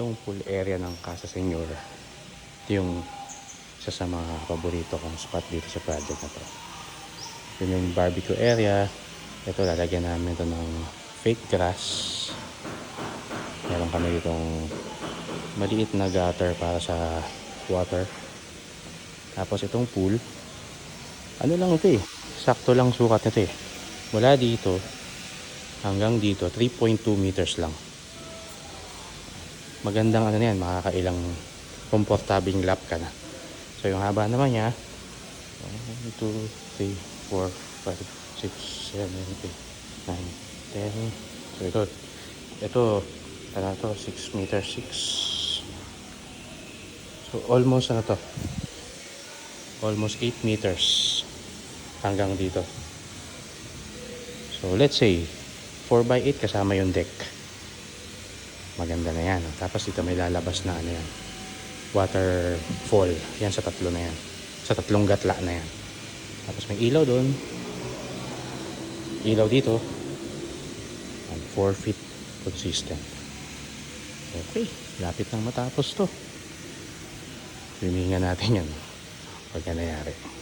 itong pool area ng Casa Senyor. Yung isa sa mga paborito kong spot dito sa project na to. Yun yung barbecue area. Ito lalagyan namin ito ng fake grass. Meron kami ditong maliit na gutter para sa water. Tapos itong pool, ano lang ito eh, sakto lang sukat nito eh. Mula dito hanggang dito, 3.2 meters lang. Magandang ano yan, makakailang komportabing lap ka na. So yung haba naman niya, 1, 2, 3, 4, 5, 6, 7, 8, 9, 10. So ito, ito, ano to, 6 meters, 6. So almost ano to, almost 8 meters hanggang dito. So let's say 4x8 kasama yung deck. Maganda na yan. Tapos dito may lalabas na ano yan. Waterfall. Yan sa tatlo na yan. Sa tatlong gatla na yan. Tapos may ilaw doon. Ilaw dito. And 4 feet consistent. Okay. Lapit nang matapos to. Hininga natin yan. Pagka nangyari.